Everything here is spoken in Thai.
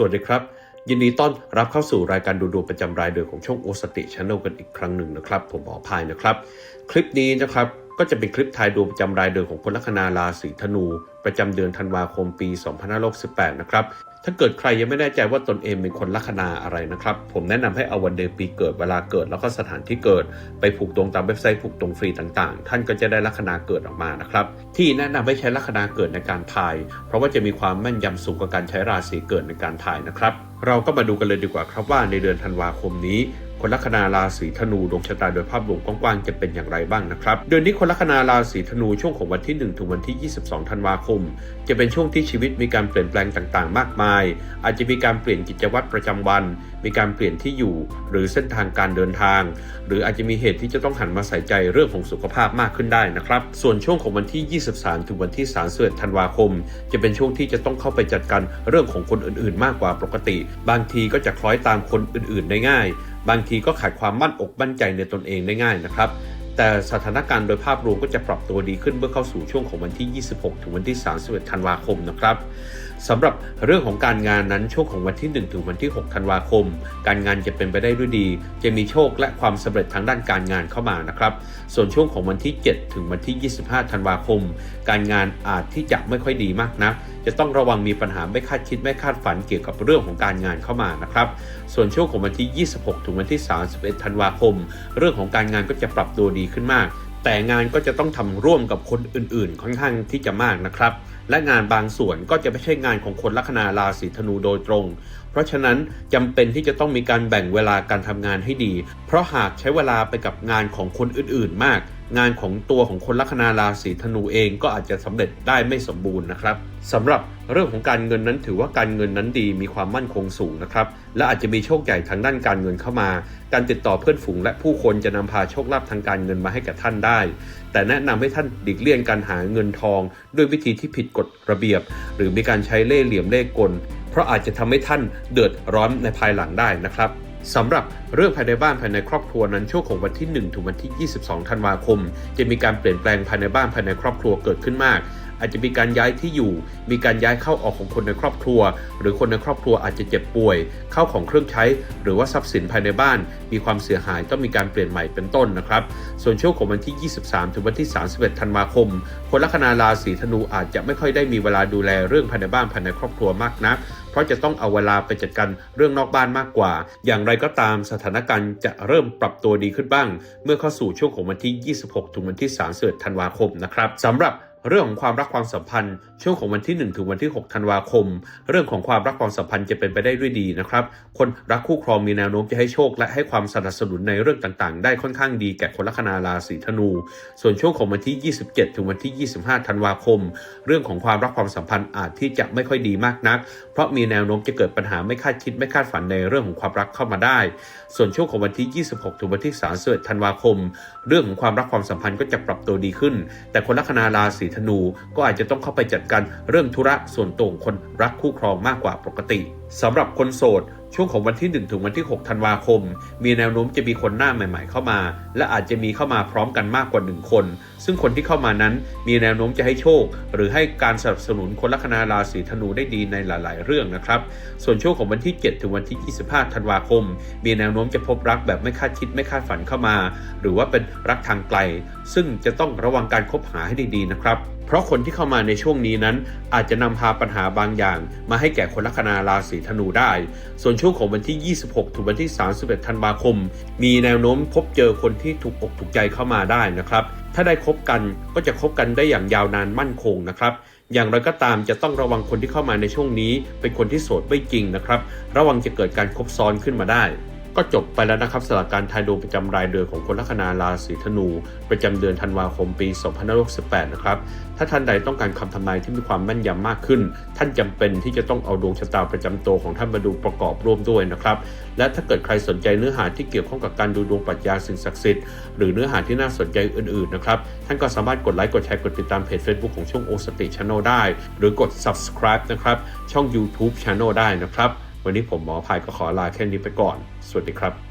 สวัสดีครับ ยินดีต้อนรับเข้าสู่รายการดูดวงประจำรายเดือนของช่องโอสติช n นลกันอีกครั้งหนึ่งนะครับ ผมหมอพายนะครับ คลิปนี้นะครับก็จะเป็นคลิปทายดวงประจำรายเดือนของคนลัคนาราศีธนู ประจำเดือนธันวาคมปี 2568 นะครับ ถ้าเกิดใครยังไม่แน่ใจว่าตนเองเป็นคนลัคนาอะไรนะครับ ผมแนะนำให้เอาวันเดือนปีเกิดเวลาเกิดแล้วก็สถานที่เกิด ไปผูกตรงตามเว็บไซต์ผูกตรงฟรีต่างๆ ท่านก็จะได้ลัคนาเกิดออกมานะครับ ที่แนะนำให้ใช้ลัคนาเกิดในการทาย เพราะว่าจะมีความแม่นยำสูงกว่าการใช้ราศีเกิดในการทายนะครับ เราก็มาดูกันเลยดีกว่าครับว่าในเดือนธันวาคมนี้ คนลัคนาราศีธนูดวงชะตาโดยภาพรวมกว้างๆจะเป็นอย่างไรบ้างนะครับเดือนนี้คนลัคนาราศีธนูช่วงของวันที่ 1 ถึงวันที่ 22 ธันวาคม จะเป็นช่วงที่ชีวิตมีการเปลี่ยนแปลงต่างๆ มากมาย อาจจะมีการเปลี่ยนกิจวัตรประจำวัน มีการเปลี่ยนที่อยู่ หรือเส้นทางการเดินทาง หรืออาจจะมีเหตุที่จะต้องหันมาใส่ใจเรื่องของสุขภาพมากขึ้นได้นะครับ ส่วนช่วงของวันที่ 23 ถึงวันที่ 31 ธันวาคม จะเป็นช่วงที่จะต้องเข้าไปจัดการเรื่องของคนอื่นๆ มากกว่าปกติ บางทีก็จะคล้อยตามคนอื่นๆ ได้ง่าย บางทีก็ขาดความมั่นอกมั่นใจในตนเองได้ง่ายนะครับ แต่สถานการณ์โดยภาพรวมก็จะปรับตัวดีขึ้นเมื่อเข้าสู่ช่วงของวันที่ 26 ถึงวันที่ 31 ธันวาคมนะครับสำหรับเรื่องของการงานนั้นช่วงของวันที่ 1 ถึงวันที่ 6 ธันวาคม การงานจะเป็นไปได้ด้วยดี จะมีโชคและความสำเร็จทางด้านการงานเข้ามานะครับ ส่วนช่วงของวันที่ 7 ถึงวันที่ 25 ธันวาคม การงานอาจที่จะไม่ค่อยดีมากนะัก จะต้องระวังมีปัญหาไม่คาดคิดไม่คาดฝันเกี่ยวกับเรื่องของการงานเข้ามานะครับ ส่วนช่วงของวันที่ 26 ถึงวันที่ 31 ธันวาคม เรื่องของการงานก็จะปรับตัวดีขึ้นมาก แต่งานก็จะต้องทำร่วมกับคนอื่นๆ ค่อนข้างที่จะมากนะครับ และงานบางส่วนก็จะไม่ใช่งานของคนลัคนาราศีธนูโดยตรง เพราะฉะนั้นจำเป็นที่จะต้องมีการแบ่งเวลาการทำงานให้ดี เพราะหากใช้เวลาไปกับงานของคนอื่นๆ มาก งานของตัวของคนลัคนาราศีธนูเองก็อาจจะสำเร็จได้ไม่สมบูรณ์นะครับสำหรับเรื่องของการเงินนั้นถือว่าการเงินนั้นดีมีความมั่นคงสูงนะครับและอาจจะมีโชคใหญ่ทางด้านการเงินเข้ามา การติดต่อเพื่อนฝูงและผู้คนจะนำพาโชคลาภทางการเงินมาให้กับท่านได้ แต่แนะนำให้ท่านหลีกเลี่ยงการหาเงินทอง ด้วยวิธีที่ผิดกฎระเบียบ หรือมีการใช้เล่ห์เหลี่ยมเล่ห์กล เพราะอาจจะทำให้ท่านเดือดร้อนในภายหลังได้นะครับ สำหรับเรื่องภายในบ้านภายในครอบครัวนั้นช่วงของวันที่ 1 ถึงวันที่ 22 ธันวาคม จะมีการเปลี่ยนแปลงภายในบ้านภายในครอบครัวเกิดขึ้นมาก อาจจะมีการย้ายที่อยู่ มีการย้ายเข้าออกของคนในครอบครัว หรือคนในครอบครัวอาจจะเจ็บป่วย เข้าของเครื่องใช้ หรือว่าทรัพย์สินภายในบ้าน มีความเสียหายต้องมีการเปลี่ยนใหม่เป็นต้นนะครับ ส่วนช่วงของวันที่ 23 ถึงวันที่ 31 ธันวาคม คนลัคนาราศีธนูอาจจะไม่ค่อยได้มีเวลาดูแลเรื่องภายในบ้านภายในครอบครัวมากนัก ราะจะต้องเอาเวลาไปจัดการเรื่องนอกบ้านมากกว่า อย่างไรก็ตามสถานการณ์จะเริ่มปรับตัวดีขึ้นบ้าง เมื่อเข้าสู่ช่วงของวันที่ 26 ถึงวันที่ 31 ธันวาคมนะครับสำหรับ เรื่องของความรักความสัมพันธ์ ช่วงของวันที่ 1 ถึงวันที่ 6 ธันวาคม เรื่องของความรักความสัมพันธ์จะเป็นไปได้ด้วยดีนะครับ คนรักคู่ครองมีแนวโน้มจะให้โชค และให้ความสนับสนุนในเรื่องต่างๆ ได้ค่อนข้างดีแก่คนลัคนาราศีธนู ส่วนช่วงของวันที่ 27 ถึงวันที่ 25 ธันวาคม เรื่องของความรักความสัมพันธ์อาจที่จะไม่ค่อยดีมากนัก เพราะมีแนวโน้มจะเกิดปัญหาไม่คาดคิดไม่คาดฝันในเรื่องของความรักเข้ามาได้ ส่วนช่วงของวันที่ 26 ถึงวันที่31ธันวาคม เรื่องของความรักความสัมพันธ์ก็จะปรับตัวดีขึ้น แต่คนลัคนาราศีธนู ก็อาจจะต้องเข้าไปจัดการเรื่องธุระส่วนตัวของคนรักคู่ครองมากกว่าปกติสำหรับคนโสด ช่วงของวันที่ 1 ถึงวันที่ 6 ธันวาคม มีแนวโน้มจะมีคนหน้าใหม่ ๆ เข้ามา และอาจจะมีเข้ามาพร้อมกันมากกว่า 1 คน ซึ่งคนที่เข้ามานั้นมีแนวโน้มจะให้โชค หรือให้การสนับสนุนคนลัคนาราศีธนูได้ดีในหลาย ๆ เรื่องนะครับ ส่วนช่วงของวันที่ 7 ถึงวันที่ 25 ธันวาคม มีแนวโน้มจะพบรักแบบไม่คาดคิดไม่คาดฝันเข้ามา หรือว่าเป็นรักทางไกล ซึ่งจะต้องระวังการคบหาให้ดี ๆ นะครับ เพราะคนที่เข้ามาในช่วงนี้นั้น อาจจะนำพาปัญหาบางอย่าง มาให้แก่คนลัคนาราศีธนูได้ ส่วนช่วงของวันที่ 26 ถึงวันที่ 31 ธันวาคม มีแนวโน้มพบเจอคนที่ถูกอกถูกใจเข้ามาได้นะครับ ถ้าได้คบกันก็จะคบกันได้อย่างยาวนานมั่นคงนะครับอย่างไรก็ตามจะต้องระวังคนที่เข้ามาในช่วงนี้ เป็นคนที่โสดไม่จริงนะครับ ระวังจะเกิดการคบซ้อนขึ้นมาได้ ก็จบไปแล้วนะครับสำหรับการทายดวงประจำรายเดือนของคนลัคนาราศีธนู ประจำเดือนธันวาคมปี2568 นะครับ ถ้าท่านใดต้องการคำทำนายที่มีความแม่นยำมากขึ้น ท่านจำเป็นที่จะต้องเอาดวงชะตาประจำตัวของท่านมาดูประกอบร่วมด้วยนะครับ และถ้าเกิดใครสนใจเนื้อหาที่เกี่ยวข้องกับการดูดวงปรัชญาสิ่งศักดิ์สิทธิ์หรือเนื้อหาที่น่าสนใจอื่นๆนะครับ ท่านก็สามารถกดไลค์กดแชร์กดติดตามเพจ Facebook ของช่องโอสติช n น l ได้ หรือกด subscribe นะครับช่อง YouTube Channel ได้นะครับ วันนี้ผมหมอภายก็ขอลาแค่นี้ไปก่อน สวัสดีครับ